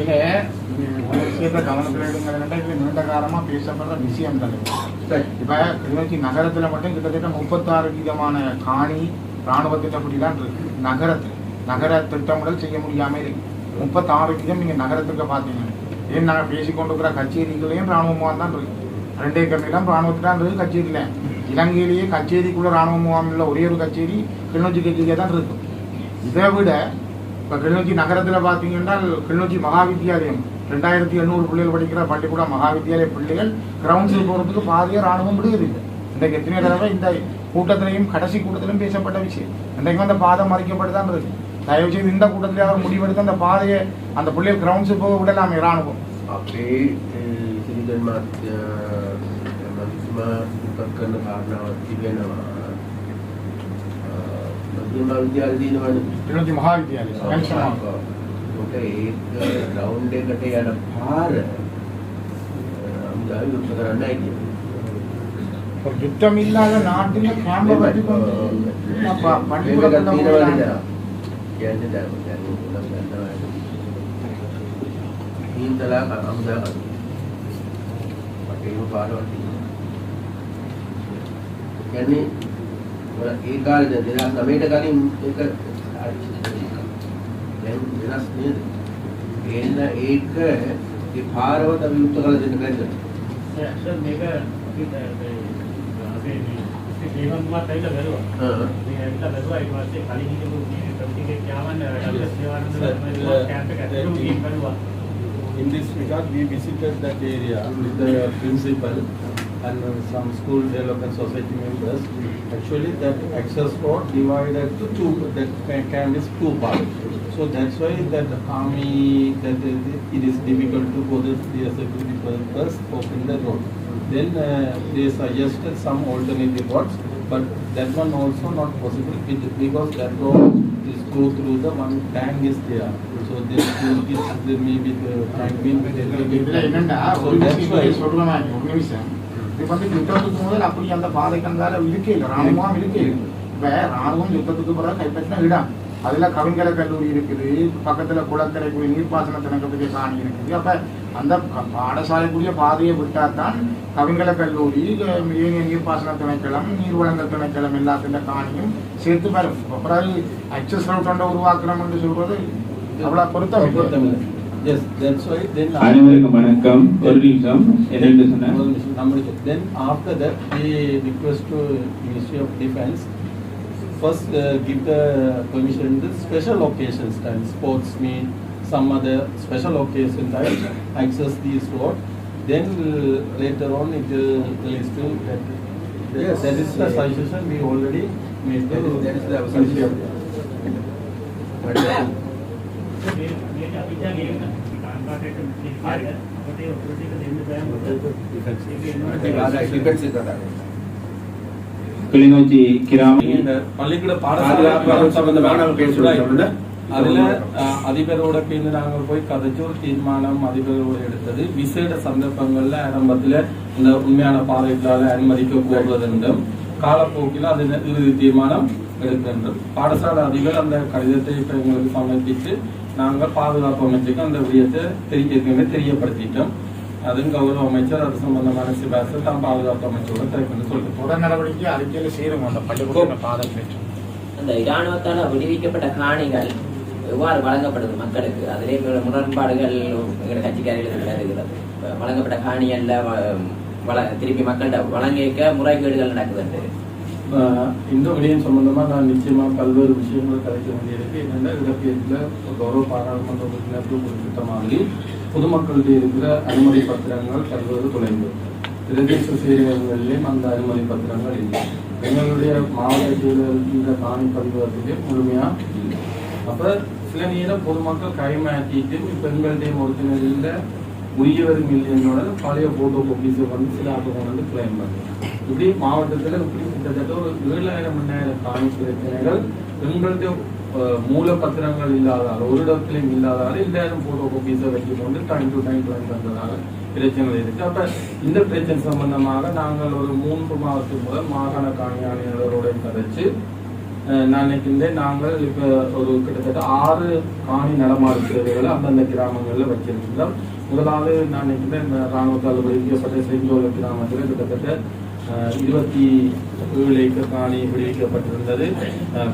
இதுல ஒரு கவனத்தில் எடுங்கிறதுனா இது நீண்ட காலமாக பேசப்படுற விஷயம் தான் இப்போ கிளிநொச்சி நகரத்துல மட்டும் கிட்டத்தட்ட முப்பத்தாறு விதமான காணி ராணுவ திட்டப்படி தான் இருக்கு நகரத்தில் நகர திட்டமிடல் செய்ய முடியாம இருக்கு முப்பத்தாறு வீதம் நீங்க நகரத்துக்கு பாத்தீங்கன்னா ஏன் நாங்க பேசிக்கொண்டிருக்கிற கச்சேரிகளையும் ராணுவமாக தான் இருக்கு ரெண்டே கண்ணிலாம் நிலம் இருக்கு கச்சேரியில இலங்கையிலேயே கச்சேரிக்குள்ள ராணுவ முகாம் உள்ள ஒரே ஒரு கச்சேரி கிளிநொச்சி கச்சேரியா தான் இருக்கு இதை விட இப்போ கிளிநொச்சி நகரத்தில் பார்த்தீங்கன்னா கிளிநொச்சி மகாவித்யாலயம் ரெண்டாயிரத்தி எண்ணூறு பிள்ளைகள் படிக்கிற பள்ளிக்கூட மகாவித்யாலய பிள்ளைகள் கிரவுண்ட்ஸில் போகிறதுக்கு பாதியாக ராணுவம் விடுகிறது இன்றைக்கு எத்தனை தடவை இந்த கூட்டத்திலையும் கடைசி கூட்டத்திலும் பேசப்பட்ட விஷயம் இன்றைக்கு அந்த பாதை மறைக்கப்பட்டு தான் இருக்கு தயவு செய்து இந்த கூட்டத்திலே அவர் முடிவெடுத்து அந்த பாதையை அந்த பிள்ளைகள் கிரவுண்ட்ஸுக்கு போக விடலாமே ராணுவம் අපේ සිරිදන් මන්තුමා උපත් කරන කාරණාවක් තිබෙනවා විද්‍යාලය තියෙනවනේ. ත්‍රිලෝක මහාවිද්‍යාලය. ඔක ඒක ග්‍රවුන්ඩ් එකට යන පාර අමුදාවි උත්තර කරන්න ඇයි යුද්ධම් In this regard, we visited that area with the principal. and uh, some school development society members. Actually, that access road divided to two, that can, is be two parts. So that's why that army, that it is difficult to go the security purpose open the road. Then uh, they suggested some alternative roads, but that one also not possible because that road is go through the one tank is there. So this school is maybe the tank will So that's why. இங்கே இது வந்து யுத்தத்துக்கு முதல் அப்படி அந்த பாதைக்கங்கால இருக்கே இல்லை ராணுவம் இருக்கே இல்லை இப்ப ராணுவம் யுத்தத்துக்கு பிறகு கைப்பற்றின இடம் அதுல கவிஞரை கல்லூரி இருக்குது பக்கத்துல குளக்கரைக்குரிய நீர்ப்பாசன திணக்கக்கூடிய காணி இருக்குது அப்ப அந்த பாடசாலைக்குரிய பாதையை விட்டாதான் கவிஞர கல்லூரி ஏனைய நீர்ப்பாசன திணைக்களம் நீர்வளங்கள் திணைக்களம் எல்லாத்தின் காணியும் சேர்த்து வரும் அப்புறம் அக்சஸ் ரவுட் உருவாக்குறோம் என்று சொல்றது அவ்வளவு பொருத்தம் இல்லை. பொருத்தமில்லை. Yes, that's why then. அனைவருக்கும் வணக்கம் ஒரு நிமிஷம் என்னென்று சொன்னேன் One minute, number two. Then after that, we request to Ministry of Defence, first uh, give the permission to special occasions time, sports meet, some other special occasion time, access these road. Then uh, later on it will release to that. that- Yes. That is the suggestion we already made. That is- that is the Ministry அதுல அதிபரோட பின்னு நாங்கள் போய் கதைச்சு ஒரு தீர்மானம் அதிபரோட எடுத்தது. விசேட சந்தர்ப்பங்கள்ல ஆரம்பத்துல இந்த உண்மையான பாதைகளால அனுமதிக்க போவதென்றும் காலப்போக்கில் அது தீர்மானம். எடுக்கின்றோம் பாடசாலை அதிபர் அந்த கடிதத்தை இப்ப எங்களுக்கு சமர்ப்பித்து நாங்கள் பாதுகாப்பு அமைச்சுக்கு அந்த விடயத்தை தெரிய தெரியப்படுத்திட்டோம். அதுவும் கௌரவ அமைச்சர் அது சம்பந்தமான சிபாசை தான் பாதுகாப்பு அமைச்சரோட திறக்கணும்னு சொல்லிட்டு தொடர் நடவடிக்கை அறிக்கையில் சேரும் அந்த பள்ளிக்கூட பாதை பெற்று அந்த இராணுவத்தால் விடுவிக்கப்பட்ட காணிகள் எவ்வாறு வழங்கப்படுது மக்களுக்கு? அதிலே பல முரண்பாடுகள் எங்கள் கட்சிக்காரிகளுக்கு இருக்கிறது வழங்கப்பட்ட காணியல்ல வ- வள திருப்பி மக்கள்கிட்ட வழங்கிக்க முறைகேடுகள் நடக்குதுண்டு ஆஹ் இந்த விடயம் சம்பந்தமா நான் நிச்சயமா பல்வேறு விஷயங்கள் கலைக்க வேண்டியிருக்கு. என்னென்ன இடப்பெயர்ல கௌரவ பாராளுமன்ற உறுப்பினர்கள் குறிப்பிட்ட மாதிரி பொதுமக்களிடையே இருக்கிற அனுமதி பத்திரங்கள் பல்வேறு தொலைந்து பிரதேச செயலகங்களிலும் அந்த அனுமதி பத்திரங்கள் இல்லை. எங்களுடைய மாவட்ட செயலர் காணி பதிவகத்திலே முழுமையா இல்லை. அப்ப சில நேரம் பொதுமக்கள் கைமாற்றிட்டு பெண்களுடைய இல்லை உரியவரும் இல்லையோட பழைய போட்டோ காப்பீஸை வந்து சில ஆட்டோ கொண்டு வந்து கிளைம் பண்ணுறாங்க இப்படி மாவட்டத்தில் இப்படி கிட்டத்தட்ட ஒரு ஏழாயிரம் எண்ணாயிரம் காணி பிரச்சனைகள் எங்களுடைய மூல பத்திரங்கள் இல்லாதால் ஒரு இடத்துலையும் இல்லாதால் எல்லாரும் போட்டோ காப்பீஸை வச்சு கொண்டு டைம் டு டைம் கிளைம் பண்ணுறதால பிரச்சனைகள் இருக்கு. அப்ப இந்த பிரச்சனை சம்பந்தமாக நாங்கள் ஒரு மூன்று மாதத்துக்கு முதல் மாகாண காணி கதைச்சு அஹ், நான் நினைக்கின்றேன் நாங்கள் இப்போ ஒரு கிட்டத்தட்ட ஆறு காணி நடமாடு சேவைகளை அந்தந்த கிராமங்களில் வச்சிருக்கிறோம் முதலாவது நான் நினைக்கின்றேன் இந்த ராணுவத்தால் விடுவிக்கப்பட்ட செஞ்சோல கிராமத்தில் கிட்டத்தட்ட இருபத்தி ஏழு ஏக்கர் காணி விடுவிக்கப்பட்டிருந்தது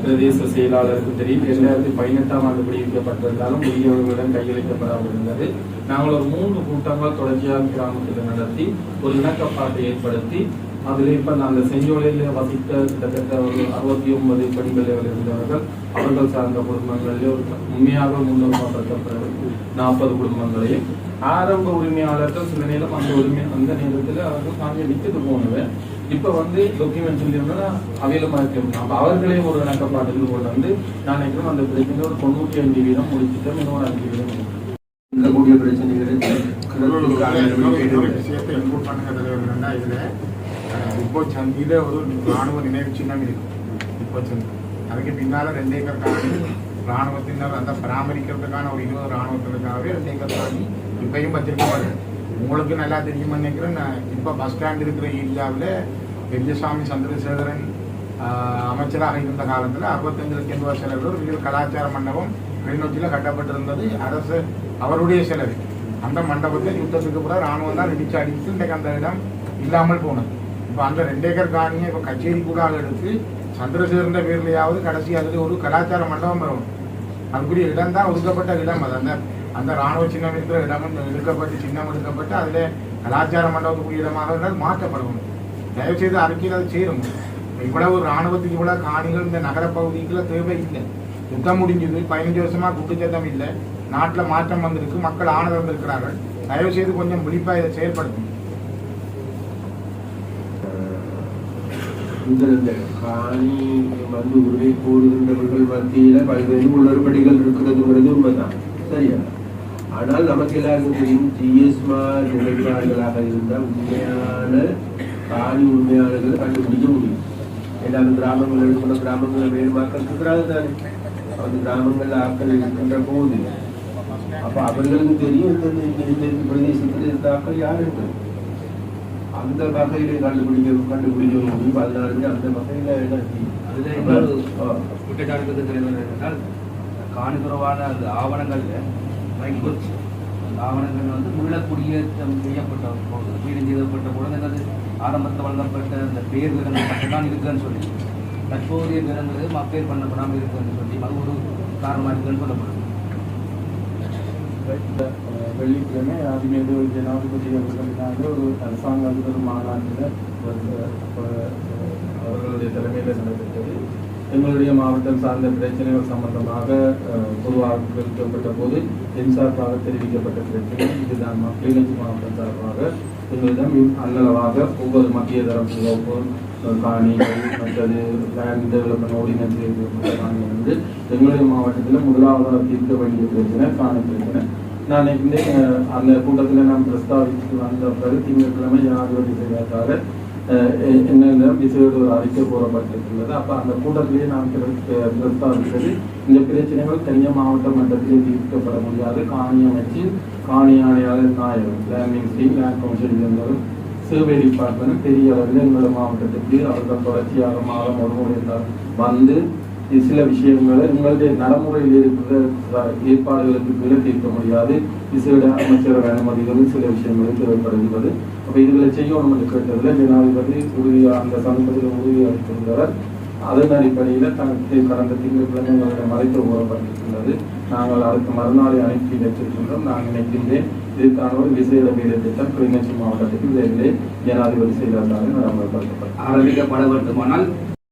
பிரதேச செயலாளருக்கு தெரியும் இரண்டாயிரத்தி பதினெட்டாம் ஆண்டு விடுவிக்கப்பட்டிருந்தாலும் உரியவர்களிடம் கையளிக்கப்படாமல் இருந்தது நாங்கள் ஒரு மூன்று கூட்டங்கள் தொடர்ச்சியாக கிராமத்தில் நடத்தி ஒரு இணக்கப்பாட்டை ஏற்படுத்தி அதில் இப்போ அந்த செஞ்சோலையில் வசித்த கிட்டத்தட்ட ஒரு அறுபத்தி ஒன்பது பெண்களில் இருந்தவர்கள் அவர்கள் சார்ந்த குடும்பங்களில் ஒரு உண்மையாக முன்னுரிமைப்படுத்தப்பட்ட நாற்பது குடும்பங்களையும். ஆரம்ப உரிமையாளர்கள் சில நேரம் அந்த உரிமை அந்த நேரத்தில் அவர்கள் தாங்க விற்கிறது போனவை இப்போ வந்து டாக்குமெண்ட் சொல்லியிருந்தா அவையிலமாக இருக்கணும் அப்போ அவர்களையும் ஒரு இணக்கப்பாட்டில் கொண்டு வந்து நான் நினைக்கிறேன் அந்த பிரச்சனை ஒரு தொண்ணூற்றி அஞ்சு வீதம் முடிச்சுட்டு இன்னொரு அஞ்சு வீதம் இருக்கு. இருக்கக்கூடிய பிரச்சனைகளை இப்போ சந்தியில ஒரு ராணுவ நினைவு சின்னம் இருக்கு இப்போ சந்தி அதுக்கு பின்னால ரெண்டு ஏக்கர் காணி ராணுவத்தினர் அந்த பராமரிக்கிறதுக்கான ஒரு இருபது ராணுவத்தினருக்காகவே ரெண்டு ஏக்கர் காணி இப்பயும் வச்சிருக்கப்படுது உங்களுக்கு நல்லா தெரியுமா நினைக்கிறேன். இப்போ பஸ் ஸ்டாண்ட் இருக்கிற ஏரியாவில் பெரியசாமி சந்திரசேகரன் அமைச்சராக இருந்த காலத்தில் அறுபத்தஞ்சு லட்சம் ரூபாய் செலவில் ஒரு பெரிய கலாச்சார மண்டபம் கிளிநொச்சியில் கட்டப்பட்டிருந்தது. அரசு அவருடைய செலவு. அந்த மண்டபத்தை யுத்தத்துக்கு கூட ராணுவம் தான் இடிச்சு அடித்து இன்றைக்கு அந்த இடம் இல்லாமல் போனது. இப்போ அந்த ரெண்டு ஏக்கர் காணியை இப்போ கச்சேரி கூட எடுத்து சந்திரசேகரன் பேர்லையாவது கடைசி அதில் ஒரு கலாச்சார மண்டபம் வரும். அதுக்குரிய இடம் தான் ஒதுக்கப்பட்ட இடம். அது அந்த அந்த ராணுவ சின்னம் இருக்கிற இடம் எடுக்கப்பட்டு சின்னம் எடுக்கப்பட்டு அதில் கலாச்சார மண்டபத்துக்குரிய இடமாக இருந்தால் மாற்றப்படணும் தயவு செய்து அறிக்கையில் அது சேரும். இவ்வளவு ராணுவத்துக்கு இவ்வளவு காணிகள் இந்த நகரப்பகுதிக்குள்ள தேவை இல்லை. யுத்தம் முடிஞ்சது பதினஞ்சு வருஷமா குட்டுச்சத்தம் இல்லை. நாட்டில் மாற்றம் வந்திருக்கு மக்கள் ஆனதம் இருக்கிறார்கள் தயவு செய்து கொஞ்சம் விழிப்பாக இதை செயல்படுத்தணும் இந்த காணி வந்து உருவை போடுகின்றவர்கள் மத்தியில பல்வேறு உளறுபடிகள் இருக்கிறதுங்கிறது உண்மைதான். சரியா? ஆனால் நமக்கு எல்லாருக்கும் தெரியும் ஜிஎஸ்மா நிலைப்பாடுகளாக இருந்தால் உண்மையான காணி உண்மையாளர்கள் கண்டுபிடிக்க முடியும். எல்லாரும் கிராமங்கள் எடுக்கிற கிராமங்களில் வேறுமாக்கள் இருக்கிறாங்க தானே. அந்த கிராமங்களில் ஆட்கள் இருக்கின்ற போது. அப்ப அவர்களுக்கு தெரியும் இந்த பிரதேசத்தில் இருந்தாக்கள் யார் என்று. அந்த வகையில கண்டுபிடிக்க கண்டுபிடிக்க முடியும் அதனால அந்த வகையில அதுல இன்னொரு ஆ. குற்றச்சாட்டு தெரிவது என்றால் காணிபுரமான அந்த ஆவணங்கள்ல மைக்ரோச் ஆவணங்கள் வந்து மீளக்குடியேற்றம் செய்யப்பட்ட போது வீடு செய்யப்பட்ட பொழுது என்னது? ஆரம்பத்தில் வழங்கப்பட்ட அந்த பேர் விவரங்கள் மட்டும்தான் இருக்குன்னு சொல்லி தற்போதைய விவரங்கள் மப்பேர் பண்ணப்படாமல் இருக்குன்னு சொல்லி அது ஒரு காரணமாக இருக்குன்னு சொல்லப்படுது. வெள்ளிக்கிழமை அஹ், வெள்ளிக்கிழமை ஜனாதிபதி அவர்களுக்காக ஒரு அரசாங்க அதிபர் மாநாட்டில் அவர்களுடைய தலைமையில் நடைபெற்றது எங்களுடைய மாவட்டம் சார்ந்த பிரச்சனைகள் சம்பந்தமாக பொதுவாக தெரிவிக்கப்பட்ட போது என் சார்பாக தெரிவிக்கப்பட்ட பிரச்சனை இதுதான் கிளிநொச்சி மாவட்டம் சார்பாக எங்களிடம் அன்னளவாக ஒவ்வொரு மத்திய தரப்பு காணிகள் மற்றது லேண்ட் டெவலப்மெண்ட் ஓடினன்ஸ் காணிகள் வந்து எங்களுடைய மாவட்டத்தில் முதலாவதாக தீர்க்க வேண்டிய பிரச்சனை காணி பிரச்சனை நான் இன்னைக்கு அந்த கூட்டத்தில் நான் பிரஸ்தாவித்து வந்த பிறகு திங்கட்கிழமை ஜனாதிபதி செய்வதற்காக என்னென்ன எ- ஒரு அறிக்கை கூறப்பட்டிருக்கிறது அப்போ அந்த கூட்டத்திலேயே நான் பிர- பிரஸ்தாவித்தது இந்த பிரச்சனைகள் தனியாக மாவட்ட மட்டத்திலே தீர்க்கப்பட முடியாது. காணி அமைச்சு காணி ஆணையாளர் நாயகம் லேண்ட் மினிஸ்ட்ரி லேண்ட் கவுன்சில் இருந்தவர் சேவை டிபார்ட்மெண்ட் பெரிய அளவில் எங்களோட மாவட்டத்துக்கு அவர்கள் தொடர்ச்சியாக மாதம் ஒரு முறை வந்து சில விஷயங்களை உங்களுடைய நடைமுறையில் இருக்கிற ஏற்பாடுகளுக்கு கீழே தீர்க்க முடியாது. விசேட அமைச்சர் அனுமதிகளும் சில விஷயங்களும் தேவைப்படுகிறது அப்போ இதுகளை செய்யணும் என்று கேட்டதில் ஜனாதிபதி உறுதி அந்த சமூகத்தில் உறுதி அளித்திருந்தவர் அதன் அடிப்படையில் தனக்கு கடந்த திங்கட்கிழமை எங்களுடைய மறைத்து கூறப்பட்டிருக்கிறது நாங்கள் அடுத்த மறுநாளை அனுப்பி வைத்திருக்கின்றோம். நான் நினைக்கின்றேன் இதற்கான ஒரு விசேட வேலை திட்டம் கிளிநொச்சி மாவட்டத்துக்கு விரைவிலே ஜனாதிபதி செய்ததாக நடைமுறைப்படுத்தப்பட்டது ஆரம்பிக்கப்பட வேண்டுமானால்